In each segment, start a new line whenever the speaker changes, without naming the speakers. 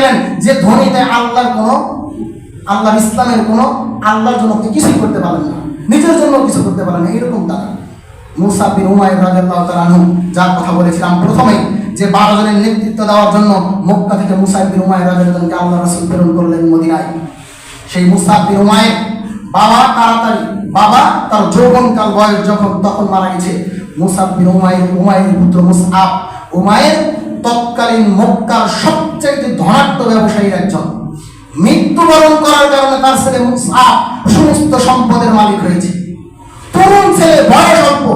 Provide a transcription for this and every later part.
গেলেন যে ধনীতে আল্লাহর কোনো, আল্লাহর ইসলামের কোনো, আল্লাহর জন্য কিছুই করতে পারেন না। নিজের জন্য কিছু করতে পারেন না। এরকম তারা। মুসা বিন উমাইর রাদিয়াল্লাহু যার কথা বলেছিলাম প্রথমেই, যে বারো জনের নেতৃত্ব দেওয়ার জন্য মক্কা থেকে মুসা বিন উমাইর আল্লাহ প্রেরণ করলেন মদিনায়। সেই মুসা বিন উমাইর বাবা তাড়াতাড়ি, বাবা তার যৌবনকাল বয়স যখন তখন মারা গেছে। মুসা বিন উমাইর উমাইর পুত্র মুসআব। উমাইর তৎকালীন মক্কার সবচেয়ে ধনাঢ্য ব্যবসায়ীর একজন। মৃত্যুবরণ করার কারণে তার ছেলে সমস্ত সম্পদের মালিক হয়েছে। তরুণ ছেলে, বয়স অল্প,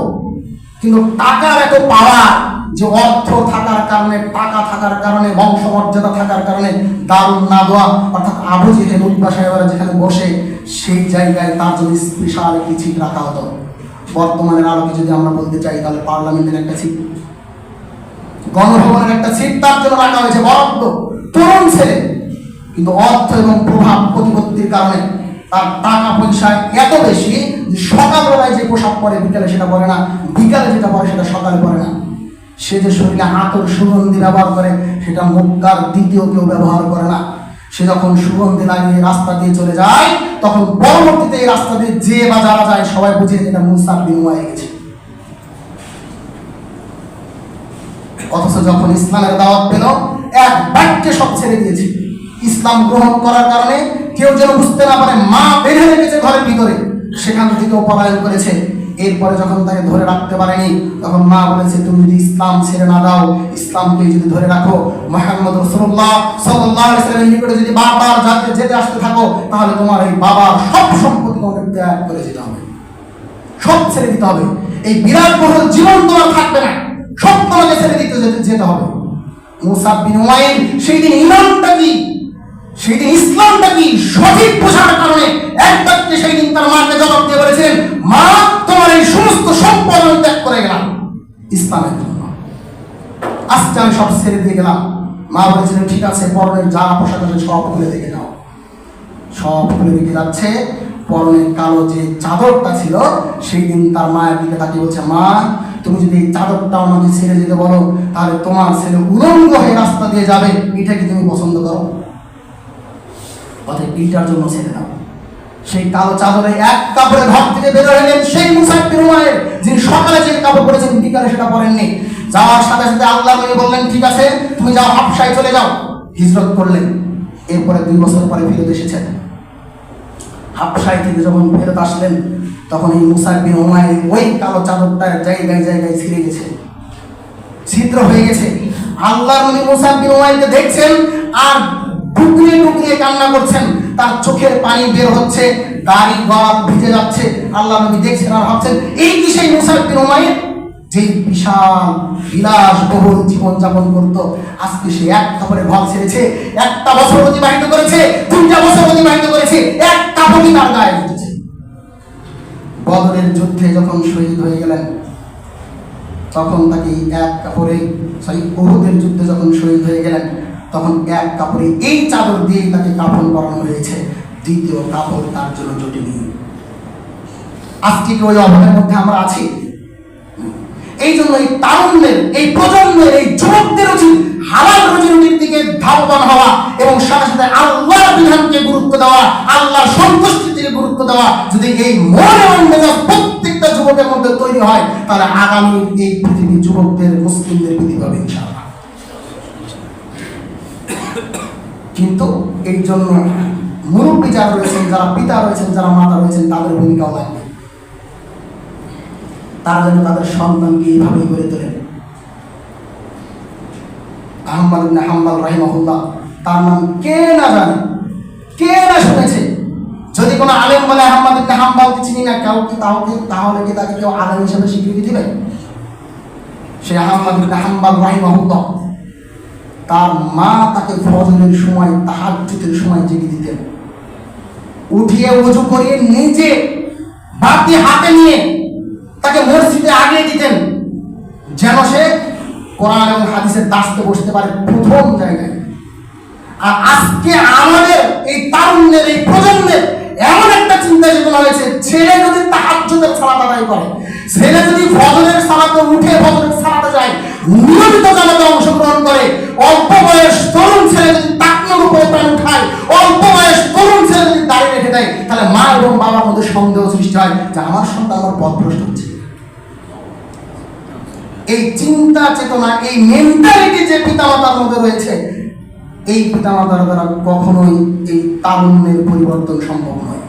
কিন্তু টাকার এত পাওয়ার যে অর্থ থাকার কারণে, টাকা থাকার কারণে, বংশমর্যাদা থাকার কারণে দারুণ না দেওয়া অর্থাৎ আবু জেহেল উল্পা সাহেবরা যেখানে বসে, সেই জায়গায় তার যদি স্পেশাল একটি রাখা হতো। বর্তমানের আলোকে যদি আমরা বলতে চাই, তাহলে পার্লামেন্টের একটা সিট গণভবনের একটা সিট তার জন্য রাখা হয়েছে বরাদ্দ। তরুণ ছেলে। কিন্তু অর্থ এবং প্রভাব প্রতিপত্তির কারণে তার টাকা পয়সা এত বেশি যে সকালবেলায় যে পোশাক পরে বিকালে সেটা পরে না, বিকালে যেটা পরে সেটা সকালে পরে না। সে যে শরীরে আতর সুগন্ধি ব্যবহার করে, সেটা মক্কার দ্বিতীয় কেউ ব্যবহার করে না। সে যখন সুগন্ধি লাগিয়ে রাস্তা দিয়ে চলে যায়, তখন পরবর্তীতে এই রাস্তা দিয়ে যে বা যারা যায়, সবাই বুঝে যেটা মুসার বিনিময়ে গেছে। অথচ যখন ইসলামের দাওয়াত পেল, এক বাক্যে সব ছেড়ে দিয়েছে। ইসলাম গ্রহণ করার কারণে কেউ যেন বুঝতে না পারে, মা বেঁধে রেখেছে ঘরের ভিতরে। সেখান থেকেও পলায়ন করেছে, এরপরে যখন তাকে ধরে রাখতে পারেনি, তখন মা বলেছে, তুমি যদি ইসলাম ছেড়ে না দাও ইসলামকে যদি ধরে রাখো। মোহাম্মদ রসুল্লাহ সাল্লাহ ইসলামের নিকটে যদি বারবার যাতে যেতে আসতে থাকো, তাহলে তোমার এই বাবা সব সম্পত্তি তোমাকে ত্যাগ করে যেতে হবে। সব ছেড়ে দিতে হবে। এই বিরাট বহুল জীবন তোমার থাকবে না। সব তোমাকে ছেড়ে দিতে যেতে যেতে হবে। মুসাব বিন উমাইর, সেই দিন ইমানটা কি? সেই দিন ইসলামটা কি? সঠিক বোঝার কারণে এক সেই দিন তার মাকে জবাব দিয়ে বলেছিলেন, মা, তোমার এই সমস্ত সম্পদ ত্যাগ করে গেলাম। ইসলামের জন্য। আজকে আমি সব ছেড়ে দিয়ে গেলাম। মা বলেছিলেন, ঠিক আছে, পরনের যা পোশাক আছে সব খুলে দেখে নাও সব খুলে রেখে যাচ্ছে। পরনে কালো যে চাদরটা ছিল, সেই দিন তার মায়ের দিকে তাকিয়ে বলছে, মা তুমি যদি এই চাদরটা আমাকে ছেড়ে যেতে বলো, তাহলে তোমার ছেলে উলঙ্গ হয়ে রাস্তা দিয়ে যাবে। এটা কি তুমি পছন্দ করো? অতএব এইটার জন্য ছেড়ে দাও। সেই কালো চাদরে এক কাপড়ে ঘর থেকে বের হলেন সেই মুসাফির উমায়ের যিনি সকালে যে কাপড় পরেছেন, বিকালে সেটা পরেননি। যাওয়ার সাথে সাথে আল্লাহ নবী বললেন, ঠিক আছে, তুমি যাও, হাফসায় চলে যাও। হিজরত করলেন। এরপরে দুই বছর পরে ফিরত এসেছেন। হাফসাই থেকে যখন ফেরত আসলেন, তখন এই মুসাফির উমায়ের ওই কালো চাদরটা জায়গায় জায়গায় ছিঁড়ে গেছে। ছিদ্র হয়ে গেছে। আল্লাহ নবী মুসাফির উমাইরকে দেখছেন আর টুকরিয়ে টুকরিয়ে কান্না করছেন। তার চোখের পানি বের হচ্ছে, দাড়ি গল ভিজে যাচ্ছে। আল্লাহ নবী দেখছেন আর ভাবছেন, এই কি সেই মুসাফির উমাইর? যে বিশাল বিলাস জীবন যাপন করতো। আজকে সে এক কাপড়ে ঘর ছেড়েছে, একটা বছর অতিবাহিত করেছে, দুইটা বছর অতিবাহিত করেছে, এক কাপড়ই তার গায়ে উঠেছে বদরের যুদ্ধে যখন শহীদ হয়ে গেলেন, তখন তাকে এক কাপড়ে সরি বহুদের যুদ্ধে যখন শহীদ হয়ে গেলেন, তখন এক কাপড়ে এই চাদর দিয়ে তাকে কাপড় করানো হয়েছে। দ্বিতীয় কাপড় তার জন্য জটিল আজকে ওই অভাবের মধ্যে আমরা আছি? এই জন্য এই তারুণ্যের, এই প্রজন্মের, এই যুবকদের উচিত হালাল রুজির দিকে ধাবমান হওয়া এবং সাথে সাথে আল্লাহর বিধানকে গুরুত্ব দেওয়া, আল্লাহর সন্তুষ্টির দিকে গুরুত্ব দেওয়া। যদি এই মন এবং মেজাজ প্রত্যেকটা যুবকের মধ্যে তৈরি হয়, তাহলে আগামী এই পৃথিবীর যুবকদের, মুসলিমদের পৃথিবী হবে কিন্তু এই জন্য মুরব্বী যারা রয়েছেন, যারা পিতা রয়েছেন, যারা মাতা রয়েছেন, তাদের ভূমিকাও লাগবে। তারা যেন তাদের সন্তানকে এইভাবেই গড়ে তোলেন। আহম্মদ রাহিমাহুল্লাহ, তার নাম কে না জানে, কে না শুনেছে? যদি কোনো আলেম বলে আহম্মদ ইবনে চিনি না তাহলে তাহলে কি তাকে কেউ আলেম হিসেবে স্বীকৃতি দিবে? সে আহম্মদ ইবনে হাম্বাল রাহিমাহুল্লাহ, তার মা তাকে ফজরের সময়, তাহাজ্জুদের সময় জেগে দিতেন। উঠিয়ে উজু করিয়ে নিজে বাতি হাতে নিয়ে তাকে মসজিদে আগে দিতেন। যেন সে কোরআন এবং হাদিসের দাস্তে বসতে পারে প্রথম জায়গায়। আর আজকে আমাদের এই তারুণ্যের এই প্রজন্মের এমন একটা চিন্তা যেগুলো হয়েছে, ছেলে যদি তাহাজ্জুদের সালাত আদায় করে, ছেলে যদি ফজরের সালাতে উঠে ফজরের সালাতে যায়, নিয়মিত জানাতে অংশগ্রহণ করে, অল্প বয়স তরুণ ছেলে যদি তাকনোর উপরে প্রাণ উঠায়, অল্প বয়স তরুণ ছেলে যদি দাঁড়িয়ে রেখে দেয়, তাহলে মা এবং বাবার মধ্যে সন্দেহ সৃষ্টি হয় যে আমার সন্তান আমার পথ ভ্রষ্ট হচ্ছে। এই চিন্তা চেতনা, এই মেন্টালিটি যে পিতামাতার মধ্যে রয়েছে, এই পিতামাতার দ্বারা কখনোই এই তারুণ্যের পরিবর্তন সম্ভব নয়।